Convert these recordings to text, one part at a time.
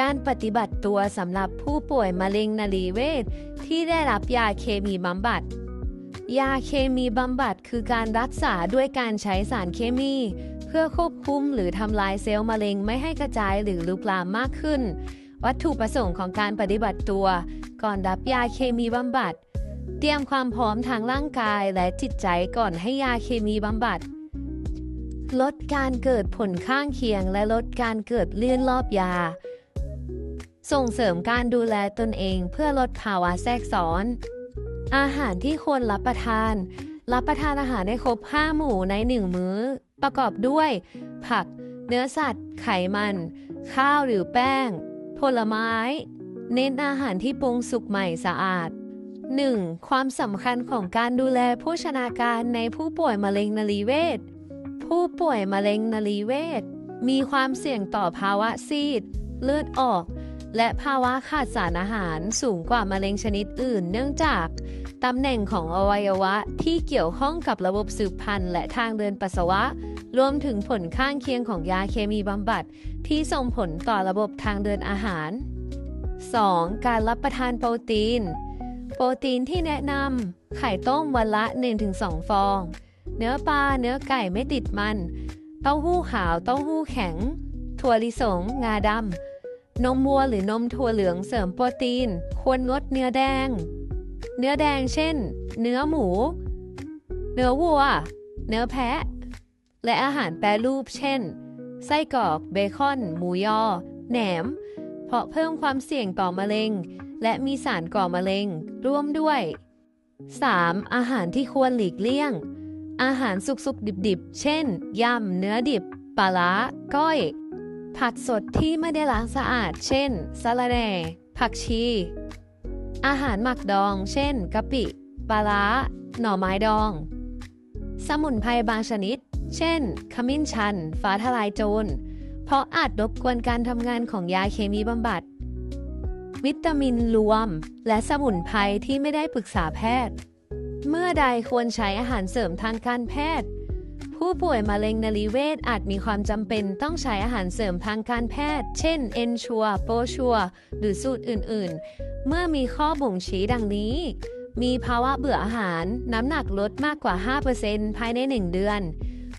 การปฏิบัติตัวสำหรับผู้ป่วยมะเร็งนรีเวชที่ได้รับยาเคมีบำบัด ยาเคมีบำบัดคือการรักษาด้วยการใช้สารเคมี เพื่อควบคุมหรือทำลายเซลล์มะเร็งไม่ให้กระจายหรือลุกลามมากขึ้น วัตถุประสงค์ของการปฏิบัติตัว ก่อนรับยาเคมีบำบัด เตรียมความพร้อมทางร่างกายและจิตใจก่อนให้ยาเคมีบำบัดลดการเกิดผลข้างเคียงและลดการเกิดเลื่อนรอบยา ส่งเสริมการดูแลตนเองเพื่อลดภาวะแทรกซ้อน อาหารที่ควรรับประทาน รับประทานอาหารให้ครบ 5 หมู่ใน 1 มื้อ ประกอบด้วย ผัก เนื้อสัตว์ ไขมัน ข้าวหรือแป้ง ผลไม้ เน้นอาหารที่ปรุงสุกใหม่สะอาด 1. ความสำคัญของการดูแลโภชนาการในผู้ป่วยมะเร็งนรีเวชผู้ป่วยมะเร็งนรีเวชมีความเสี่ยงต่อภาวะซีด เลือดออก และภาวะขาดสารอาหารสูงกว่ามะเร็งชนิดอื่น เนื่องจากตำแหน่งของอวัยวะที่เกี่ยวข้องกับระบบสืบพันธุ์และทางเดินปัสสาวะ รวมถึงผลข้างเคียงของยาเคมีบำบัด ที่ส่งผลต่อระบบทางเดินอาหาร 2. การรับประทานโปรตีน โปรตีนที่แนะนำไข่ต้มวันละ 1-2 ฟอง เนื้อปลาเนื้อไก่ไม่ติดมัน เต้าหู้ขาวเต้าหู้แข็ง ถั่วลิสง งาดำ นมวัวหรือนมถั่วเหลืองเสริมโปรตีน ควรงดเนื้อแดง เนื้อแดงเช่น เนื้อหมู เนื้อวัว เนื้อแพะ และอาหารแปรรูปเช่น ไส้กรอกเบคอน หมูยอ แหนม เพราะเพิ่มความเสี่ยงต่อมะเร็ง และมีสารก่อมะเร็งร่วมด้วย 3. อาหารที่ควรหลีกเลี่ยง อาหารสุกๆดิบๆ เช่นยำเนื้อดิบปลาร้าก้อย ผักสดที่ไม่ได้ล้างสะอาด เช่นสะระแหน่ผักชี อาหารหมักดอง เช่นกะปิปลาร้า หน่อไม้ดอง สมุนไพรบางชนิด เช่น ขมิ้นชัน ฟ้าทลายโจร เพราะอาจรบกวนการทำงานของยาเคมีบำบัด วิตามินรวม และสมุนไพรที่ไม่ได้ปรึกษาแพทย์ เมื่อใดควรใช้อาหารเสริมทางการแพทย์ ผู้ป่วยมะเร็งนรีเวชอาจมีความจำเป็นต้องใช้อาหารเสริมทางการแพทย์ เช่นเอนชัวโปชัวหรือสูตรอื่นๆ เมื่อมีข้อบ่งชี้ดังนี้ มีภาวะเบื่ออาหาร น้ำหนักลดมากกว่า 5%ภายใน 1 เดือน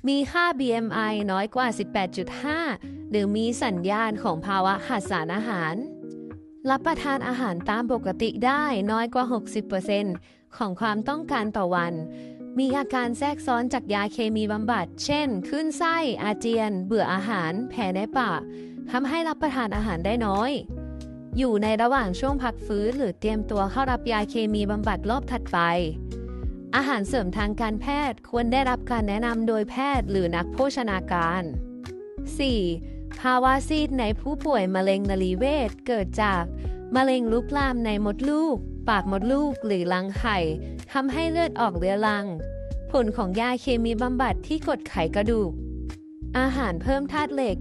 มีค่า BMI น้อยกว่า 18.5 หรือมีสัญญาณของภาวะขาดสารอาหาร รับประทานอาหารตามปกติได้น้อยกว่า 60%ของความต้องการต่อวัน มีอาการแทรกซ้อนจากยาเคมีบำบัด เช่น ขึ้นไส้ อาเจียน เบื่ออาหาร แผลในปากทำให้รับประทานอาหารได้น้อย อยู่ในระหว่างช่วงพักฟื้นหรือเตรียมตัวเข้ารับยาเคมีบำบัดรอบถัดไป อาหารเสริมทางการแพทย์ควรได้รับการแนะนำโดยแพทย์หรือนักโภชนาการ 4. ภาวะซีดในผู้ป่วยมะเร็งนรีเวชเกิดจาก มะเร็งลุกลามในมดลูก ปากมดลูกหรือรังไข่ ทำให้เลือดออกเรื้อรัง ผลของยาเคมีบำบัดที่กดไขกระดูก อาหารเพิ่มธาตุเหล็ก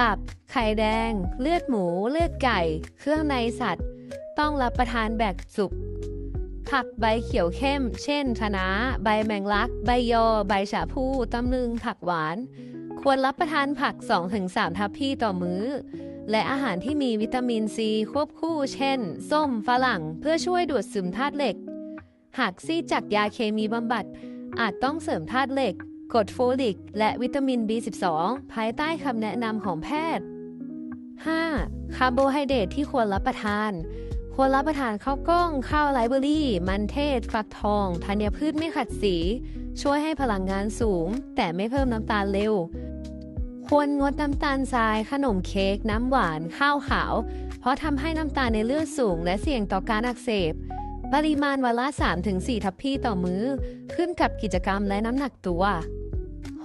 ตับ ไข่แดง เลือดหมู เลือดไก่ เครื่องในสัตว์ ต้องรับประทานแบบสุก ผักใบเขียวเข้ม เช่นคะน้า ใบแมงลัก ใบยอ ใบฉาพูตำลึง ผักหวาน ควรรับประทานผัก 2-3 ทัพพี่ต่อมื้อและอาหารที่มีวิตามินซีควบคู่เช่น ส้มฝรั่ง เพื่อช่วยดูดซึมธาตุเหล็ก หากซีดจากยาเคมีบำบัด อาจต้องเสริมธาตุเหล็กกรดโฟลิก และวิตามิน B12 ภายใต้คำแนะนำของแพทย์ 5. คาร์โบไฮเดรตที่ควรรับประทาน ควรรับประทานข้าวกล้องข้าวไรเบอรี่ มันเทศ ฟักทองธัญพืชไม่ขัดสี ช่วยให้พลังงานสูง แต่ไม่เพิ่มน้ำตาลเร็ว ควรงดน้ำตาลทราย ขนมเค้ก น้ำหวาน ข้าวขาว เพราะทำให้น้ำตาลในเลือดสูง และเสี่ยงต่อการอักเสบ ปริมาณวันละ3-4 ทัพพีต่อมื้อ ขึ้นกับกิจกรรมและน้ำหนักตัว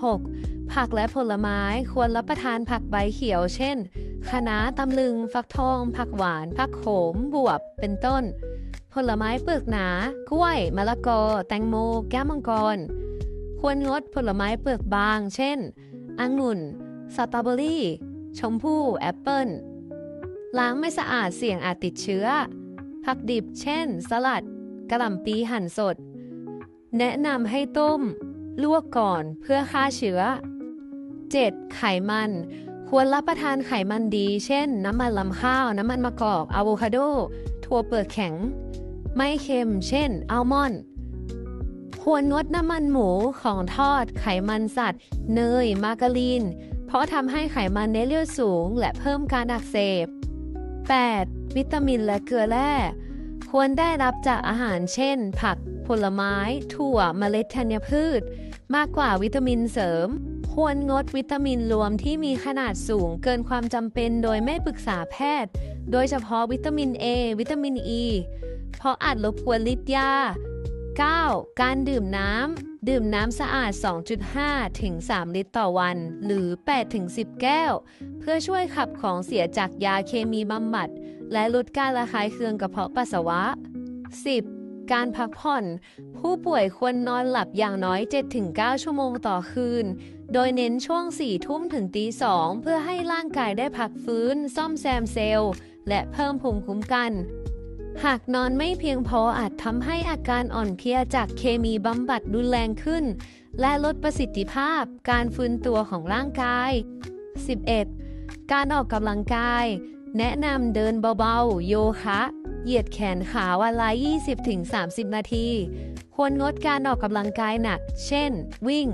6. ผักและผลไม้ควรรับประทานผักใบเขียว เช่น คะน้าตำลึง ฟักทอง ผักหวาน ผักโขม บวบ เป็นต้น ผลไม้เปลือกหนา กล้วย มะละกอ แตงโม แก้วมังกร ควรงดผลไม้เปลือกบาง เช่น องุ่น สตรอเบอรี่ ชมพู่ แอปเปิลล้างไม่สะอาดเสี่ยงอาจติดเชื้อ ผักดิบเช่น สลัดกระหล่ำปีหั่นสด แนะนำให้ต้ม ลวกก่อนเพื่อฆ่าเชื้อ 7. ไขมัน ควรรับประทานไขมันดี เช่น น้ำมันลำข้าว น้ำมันมะกอกอะโวคาโด ถั่วเปลือกแข็ง ไม่เค็ม เช่น อัลมอนด์ควรงดน้ำมันหมูของทอด ไขมันสัตว์ เนย มาการีน เพราะทำให้ไขมันในเลือดสูง และเพิ่มการอักเสบ 8. วิตามินและเกลือแร่ควรได้รับจากอาหารเช่น ผัก ผลไม้ ถั่วเมล็ดธัญพืช มากกว่าวิตามินเสริม ควรงดวิตามินรวมที่มีขนาดสูงเกินความจำเป็นโดยไม่ปรึกษาแพทย์ โดยเฉพาะวิตามิน A วิตามิน E เพราะอาจรบกวนฤทธิ์ยา 9. การดื่มน้ำ ดื่มน้ำสะอาด 2.5 ถึง 3 ลิตรต่อวัน หรือ 8 ถึง 10 แก้ว เพื่อช่วยขับของเสียจากยาเคมีบำบัด และลดการระคายเคืองกระเพาะปัสสาวะ 10. การพักผ่อน ผู้ป่วยควรนอนหลับอย่างน้อย 7-9 ชั่วโมงต่อคืน โดยเน้นช่วง 4 ทุ่มถึงตี 2 เพื่อให้ร่างกายได้พักฟื้น ซ่อมแซมเซลล์ และเพิ่มภูมิคุ้มกัน หากนอนไม่เพียงพออาจทำให้อาการอ่อนเพลียจากเคมีบำบัดรุนแรงขึ้น และลดประสิทธิภาพการฟื้นตัวของร่างกาย 11. การออกกำลังกาย แนะนำเดินเบาๆ โยคะ เหยียดแขนขาวันละ 20-30 นาที ควรงดการออกกำลังกายหนัก เช่น วิ่ง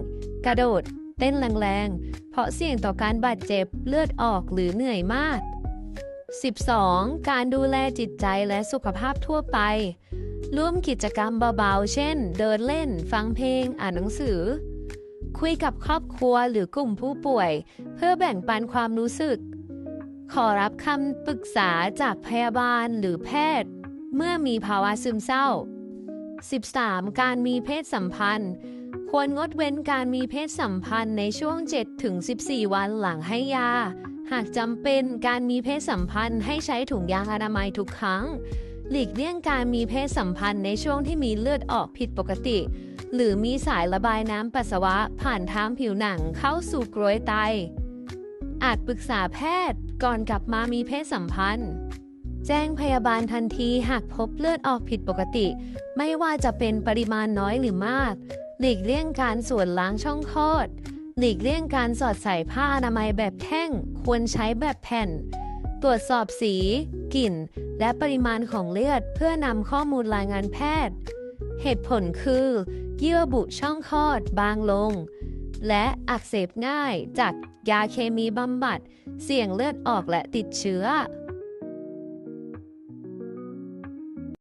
กระโดด เต้นแรงๆ เพราะเสี่ยงต่อการบาดเจ็บเลือดออกหรือเหนื่อยมาก 12. การดูแลจิตใจและสุขภาพทั่วไป ร่วมกิจกรรมเบาๆ เช่น เดินเล่น ฟังเพลง อ่านหนังสือ คุยกับครอบครัวหรือกลุ่มผู้ป่วย เพื่อแบ่งปันความรู้สึก ขอรับคำปรึกษาจากพยาบาลหรือแพทย์ เมื่อมีภาวะซึมเศร้า 13. การมีเพศสัมพันธ์ ควรงดเว้นการมีเพศสัมพันธ์ในช่วง 7-14 วันหลังให้ยา หากจำเป็นการมีเพศสัมพันธ์ให้ใช้ถุงยางอนามัยทุกครั้ง หลีกเลี่ยงการมีเพศสัมพันธ์ในช่วงที่มีเลือดออกผิดปกติ หรือมีสายระบายน้ำปัสสาวะผ่านทางผิวหนังเข้าสู่กรวยไต อาจปรึกษาแพทย์ก่อนกลับมามีเพศสัมพันธ์ แจ้งพยาบาลทันทีหากพบเลือดออกผิดปกติ ไม่ว่าจะเป็นปริมาณน้อยหรือมาก หลีกเลี่ยงการส่วนล้างช่องคลอด หลีกเลี่ยงการสอดใส่ผ้าอนามัยแบบแท่ง ควรใช้แบบแผ่น ตรวจสอบสี กลิ่น และปริมาณของเลือด เพื่อนำข้อมูลรายงานแพทย์ เหตุผลคือ เยื่อบุช่องคลอดบางลง และอักเสบง่ายจากยาเคมีบำบัด เสี่ยงเลือดออกและติดเชื้อ